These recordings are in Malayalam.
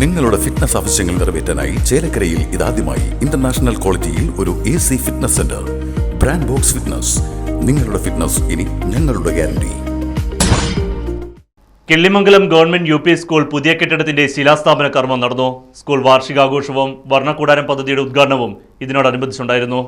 നിങ്ങളുടെ ഫിറ്റ്നസ് ആവശ്യങ്ങൾ നിറവേറ്റാനായി ചേലക്കരയിൽ ഇതാദ്യമായി ഇന്റർനാഷണൽ ക്വാളിറ്റിയിൽ ഒരു A C fitness centre brand box fitness നിങ്ങളുടെ ഫിറ്റ്നസ് ഇനി ഞങ്ങളുടെ guarantee Killimangalam government U P school പുതിയ കെട്ടിടത്തിന്റെ ശിലാസ്ഥാപന കർമ്മം നടന്നു. സ്കൂൾ വാർഷികാഘോഷവും വർണക്കൂടാരം പദ്ധതിയുടെ ഉദ്ഘാടനവും ഇതിനോടനുബന്ധിച്ചുണ്ടായിരുന്നു.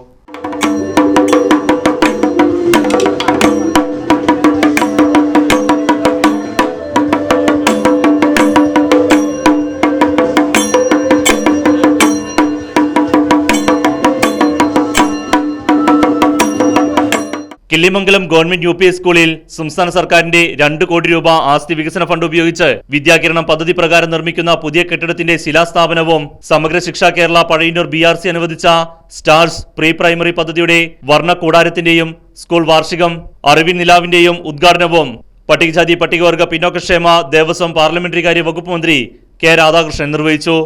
കിള്ളിമംഗലം ഗവൺമെന്റ് യു പി സ്കൂളിൽ സംസ്ഥാന സർക്കാരിന്റെ രണ്ട് കോടി രൂപ ആസ്തി വികസന ഫണ്ട് ഉപയോഗിച്ച് വിദ്യാകിരണം പദ്ധതി പ്രകാരം നിർമ്മിക്കുന്ന പുതിയ കെട്ടിടത്തിന്റെ ശിലാസ്ഥാപനവും Samagra Shiksha Kerala Pazhayannur B R C അനുവദിച്ച സ്റ്റാർസ് പ്രീ പ്രൈമറി പദ്ധതിയുടെ വർണ കൂടാരത്തിന്റെയും സ്കൂൾ വാർഷികം അറിവിൻ നിലാവിന്റെയും ഉദ്ഘാടനവും. പട്ടികജാതി പട്ടികവർഗ പിന്നോക്കക്ഷേമ ദേവസ്വം പാർലമെന്ററി കാര്യ വകുപ്പ് മന്ത്രി കെ രാധാകൃഷ്ണൻ നിർവഹിച്ചു.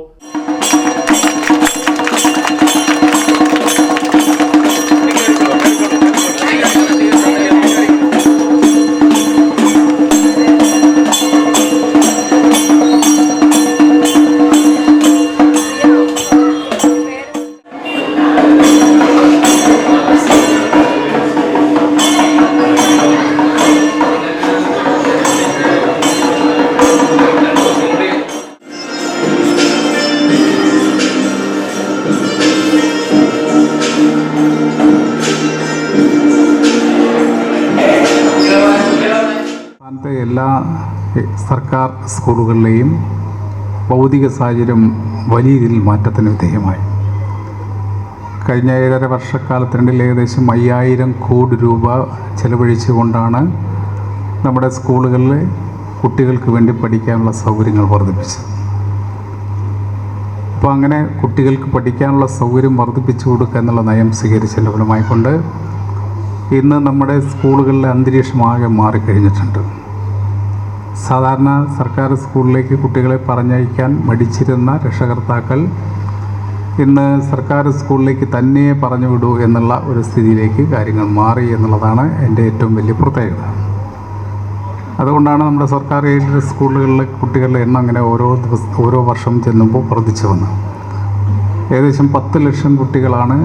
സംസ്ഥാനത്തെ എല്ലാ സർക്കാർ സ്കൂളുകളിലെയും ഭൗതിക സാഹചര്യം വലിയ രീതിയിൽ മാറ്റത്തിന് വിധേയമായി. കഴിഞ്ഞ ഏഴര വർഷക്കാലത്തിനിടയിൽ ഏകദേശം അയ്യായിരം കോടി രൂപ ചെലവഴിച്ചുകൊണ്ടാണ് നമ്മുടെ സ്കൂളുകളിൽ കുട്ടികൾക്ക് വേണ്ടി പഠിക്കാനുള്ള സൗകര്യങ്ങൾ വർദ്ധിപ്പിച്ചത്. അപ്പോൾ അങ്ങനെ കുട്ടികൾക്ക് പഠിക്കാനുള്ള സൗകര്യം വർദ്ധിപ്പിച്ചു കൊടുക്കുക എന്നുള്ള നയം സ്വീകരിച്ചതിന്റെ ഫലമായിക്കൊണ്ട് ഇന്ന് നമ്മുടെ സ്കൂളുകളിലെ അന്തരീക്ഷമാകെ മാറിക്കഴിഞ്ഞിട്ടുണ്ട്. സാധാരണ സർക്കാർ സ്കൂളിലേക്ക് കുട്ടികളെ പറഞ്ഞയക്കാൻ മടിച്ചിരുന്ന രക്ഷകർത്താക്കൾ ഇന്ന് സർക്കാർ സ്കൂളിലേക്ക് തന്നെ പറഞ്ഞു വിടൂ എന്നുള്ള ഒരു സ്ഥിതിയിലേക്ക് കാര്യങ്ങൾ മാറി എന്നുള്ളതാണ് എന്റെ ഏറ്റവും വലിയ പ്രത്യേകത. അതുകൊണ്ടാണ് നമ്മുടെ സർക്കാർ എയ്ഡഡ് സ്കൂളുകളിലെ കുട്ടികളുടെ എണ്ണം അങ്ങനെ ഓരോ ദിവസം ഓരോ വർഷം ചെല്ലുമ്പോൾ വർദ്ധിച്ചു വന്നത്. ഏകദേശം പത്ത് ലക്ഷം കുട്ടികളാണ്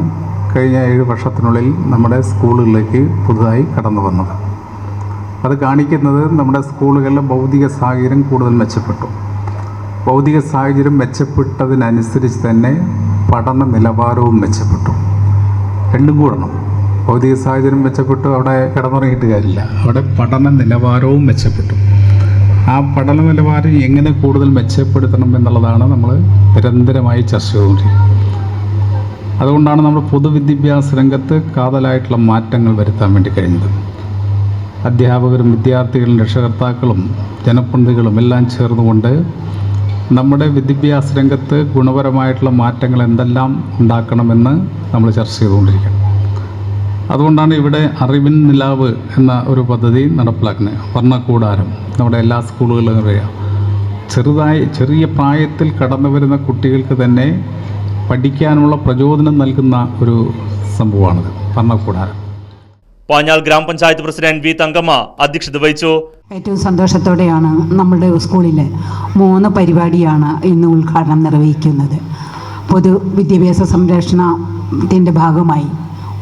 കഴിഞ്ഞ ഏഴ് വർഷത്തിനുള്ളിൽ നമ്മുടെ സ്കൂളുകളിലേക്ക് പുതുതായി കടന്നു വന്നത് അത് കാണിക്കുന്നത് നമ്മുടെ സ്കൂളുകളിലെ ഭൗതിക സാഹചര്യം കൂടുതൽ മെച്ചപ്പെട്ടു. ഭൗതിക സാഹചര്യം മെച്ചപ്പെട്ടതിനനുസരിച്ച് തന്നെ പഠന നിലവാരവും മെച്ചപ്പെട്ടു. രണ്ടും കൂടണം. ഭൗതിക സാഹചര്യം മെച്ചപ്പെട്ടു അവിടെ കിടന്നിറങ്ങിയിട്ട് കാര്യമില്ല. അവിടെ പഠന നിലവാരവും മെച്ചപ്പെട്ടു. ആ പഠന നിലവാരം എങ്ങനെ കൂടുതൽ മെച്ചപ്പെടുത്തണം എന്നുള്ളതാണ് നമ്മൾ നിരന്തരമായി ചർച്ച ചെയ്തുകൊണ്ടിരിക്കുന്നത്. അതുകൊണ്ടാണ് നമ്മൾ പൊതുവിദ്യാഭ്യാസ രംഗത്ത് കാതലായിട്ടുള്ള മാറ്റങ്ങൾ വരുത്താൻ വേണ്ടി കഴിഞ്ഞത്. അധ്യാപകരും വിദ്യാർത്ഥികളും രക്ഷകർത്താക്കളും ജനപ്രതിനിധികളും എല്ലാം ചേർന്നുകൊണ്ട് നമ്മുടെ വിദ്യാഭ്യാസ രംഗത്ത് ഗുണപരമായിട്ടുള്ള മാറ്റങ്ങൾ എന്തെല്ലാം ഉണ്ടാക്കണമെന്ന് നമ്മൾ ചർച്ച ചെയ്തുകൊണ്ടിരിക്കണം അതുകൊണ്ടാണ് ഇവിടെ അറിവിൻ നിലാവ് എന്ന ഒരു പദ്ധതി നടപ്പിലാക്കുന്നത്. വർണക്കൂടാരം നമ്മുടെ എല്ലാ സ്കൂളുകളിലും അറിയാം. ചെറുതായി ചെറിയ പ്രായത്തിൽ കടന്നു വരുന്ന കുട്ടികൾക്ക് തന്നെ പഠിക്കാനുള്ള പ്രചോദനം നൽകുന്ന ഒരു സംഭവമാണിത്. ഭരണകൂടാരം. പാഞ്ഞാൽ ഗ്രാമപഞ്ചായത്ത് പ്രസിഡന്റ് വി തങ്കമ്മ അധ്യക്ഷത വഹിച്ചു. ഏറ്റവും സന്തോഷത്തോടെയാണ് നമ്മുടെ സ്കൂളിൽ മൂന്ന് പരിപാടിയാണ് ഇന്ന് ഉദ്ഘാടനം നിർവഹിക്കുന്നത്. പൊതു വിദ്യാഭ്യാസ സംരക്ഷണത്തിന്റെ ഭാഗമായി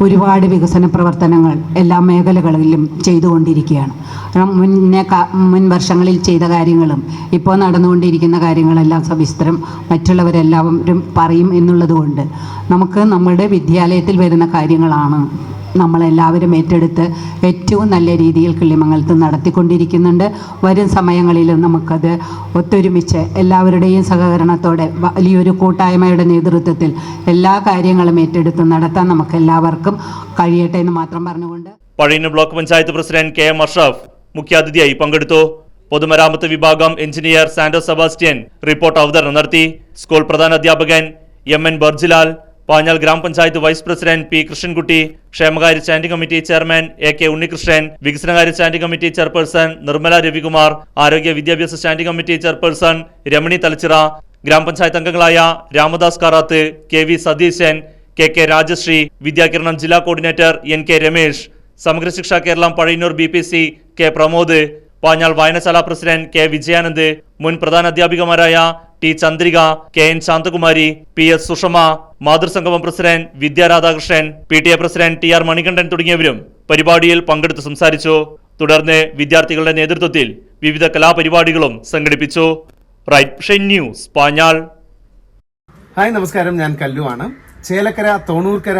ഒരുപാട് വികസന പ്രവർത്തനങ്ങൾ എല്ലാ മേഖലകളിലും ചെയ്തുകൊണ്ടിരിക്കുകയാണ്. മുന്നേ മുൻ വർഷങ്ങളിൽ ചെയ്ത കാര്യങ്ങളും ഇപ്പോൾ നടന്നുകൊണ്ടിരിക്കുന്ന കാര്യങ്ങളെല്ലാം സവിസ്തരം മറ്റുള്ളവരെല്ലാവരും പറയും എന്നുള്ളതുകൊണ്ട് നമുക്ക് നമ്മുടെ വിദ്യാലയത്തിൽ വരുന്ന കാര്യങ്ങളാണ് നമ്മളെല്ലാവരും ഏറ്റെടുത്ത് ഏറ്റവും നല്ല രീതിയിൽ കിള്ളിമംഗലത്ത് നടത്തിക്കൊണ്ടിരിക്കുന്നുണ്ട്. വരും സമയങ്ങളിൽ നമുക്കത് ഒത്തൊരുമിച്ച് എല്ലാവരുടെയും സഹകരണത്തോടെ വലിയൊരു കൂട്ടായ്മയുടെ നേതൃത്വത്തിൽ എല്ലാ കാര്യങ്ങളും ഏറ്റെടുത്ത് നടത്താൻ നമുക്ക് എല്ലാവർക്കും കഴിയട്ടെ എന്ന് മാത്രം പറഞ്ഞുകൊണ്ട് പഴയ block panchayat president K M Ashraf മുഖ്യാതിഥിയായി പങ്കെടുത്തു. പൊതുമരാമത്ത് വിഭാഗം എഞ്ചിനീയർ സാന്റോ സെബാസ്റ്റ്യൻ റിപ്പോർട്ട് അവതരണം നടത്തി. സ്കൂൾ പ്രധാന അധ്യാപകൻ എം എൻ ബർജിലാൽ പാഞ്ഞാൽ ഗ്രാമപഞ്ചായത്ത് വൈസ് പ്രസിഡന്റ് പി കൃഷ്ണൻകുട്ടി ക്ഷേമകാര്യ standing committee chairman A K Unnikrishnan വികസനകാര്യ standing committee chairperson Nirmala Ravikumar ആരോഗ്യ വിദ്യാഭ്യാസ standing committee chairperson Ramani Thalachira ഗ്രാമപഞ്ചായത്ത് അംഗങ്ങളായ Ramadas Karath K V Satheesan K K Rajasree Vidyakiranam ജില്ലാ coordinator N K Ramesh Samagra Shiksha Keralam Pazhayannur B P C K Pramod Panjal വായനശാല പ്രസിഡന്റ് കെ വിജയാനന്ദ് മുൻ പ്രധാന അധ്യാപികമാരായ T Chandrika K N Shanthakumari P S Sushama മാതൃസംഗമം president Vidyaradhakrishnan P T A president T R Manikandan തുടങ്ങിയവരും പരിപാടിയിൽ പങ്കെടുത്ത് സംസാരിച്ചു. തുടർന്ന് വിദ്യാർത്ഥികളുടെ നേതൃത്വത്തിൽ വിവിധ കലാപരിപാടികളും സംഘടിപ്പിച്ചു. Right news Panjal. ഹായ് നമസ്കാരം. ഞാൻ കല്ലുവാണ് Chelakkara Thonoorkara